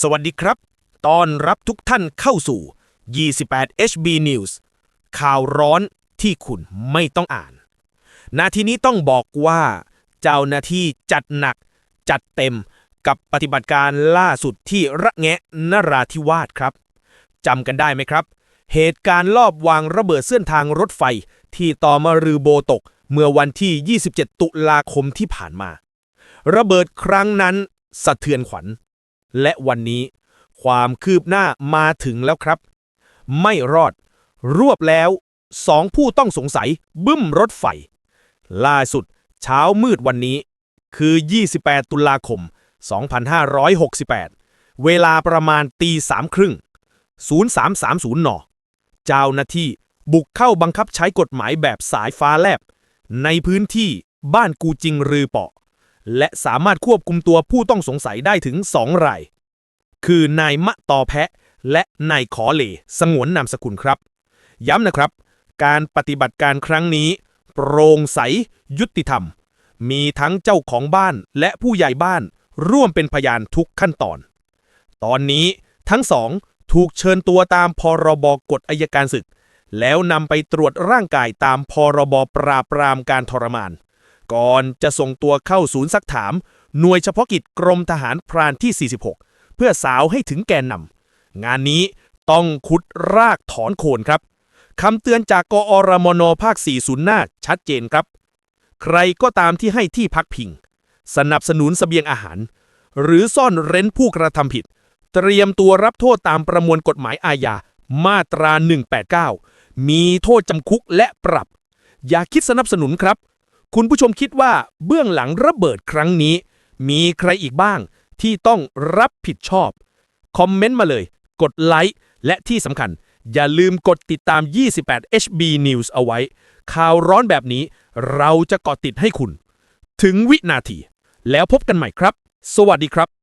สวัสดีครับ ต้อนรับทุกท่านเข้าสู่ 28 HB News ข่าวร้อนที่คุณไม่ต้องอ่าน นาทีนี้ต้องบอกว่า เจ้าหน้าที่จัดหนัก จัดเต็มกับปฏิบัติการล่าสุดที่ระแงะนราธิวาสครับจำกันได้ไหมครับ เหตุการณ์ลอบวางระเบิดเส้นทางรถไฟที่ต่อมารือโบตก เมื่อวันที่ 27 ตุลาคมที่ผ่านมา ระเบิดครั้งนั้นสะเทือนขวัญ และวันนี้ความคืบหน้ามาถึงแล้วครับ ไม่รอด รวบแล้วสองผู้ต้องสงสัย บึ้มรถไฟ ล่าสุด เช้ามืดวันนี้ คือ 28 ตุลาคม 2568 เวลาประมาณตีสามครึ่ง 0330นอ เจ้าหน้าที่บุกเข้าบังคับใช้กฎหมายแบบสายฟ้าแลบ ในพื้นที่บ้านกูจิงรือเปาะ และสามารถควบคุมตัวผู้ต้องสงสัยได้ถึงสองราย คือนายมะตอแพะ และนายขอเหลสงวนนามสกุลครับ ย้ำนะครับ การปฏิบัติการครั้งนี้ โปร่งใสยุติธรรม มีทั้งเจ้าของบ้านและผู้ใหญ่บ้านร่วมเป็นพยานทุกขั้นตอน ตอนนี้ทั้งสองถูกเชิญตัวตามพรบกฎอายการศึก แล้วนำไปตรวจร่างกายตามพรบปราบปรามการทรมาน ก่อนจะส่งตัวเข้าศูนย์ซักถาม หน่วยเฉพาะกิจกรมทหารพรานที่ 46 เพื่อสาวให้ถึงแกนนำงานนี้ต้องขุดรากถอนโคนครับคำเตือนจากกอรมนภาค4ศูนย์หน้าชัดเจนครับ ใครก็ตามที่ให้ที่พักพิง สนับสนุนเสบียงอาหาร หรือซ่อนเร้นผู้กระทำผิด เตรียมตัวรับโทษตามประมวลกฎหมายอาญามาตรา 189 มีโทษจำคุกและปรับ อย่าคิดสนับสนุนครับ คุณผู้ชมคิดว่าเบื้องหลังระเบิดครั้งนี้ มีใครอีกบ้างที่ต้องรับผิดชอบ คอมเมนต์มาเลย กดไลค์และที่สำคัญ อย่าลืมกดติดตาม 28 HB News เอาไว้ ข่าวร้อนแบบนี้เราจะเกาะติดให้คุณ ถึงวินาที แล้วพบกันใหม่ครับ สวัสดีครับ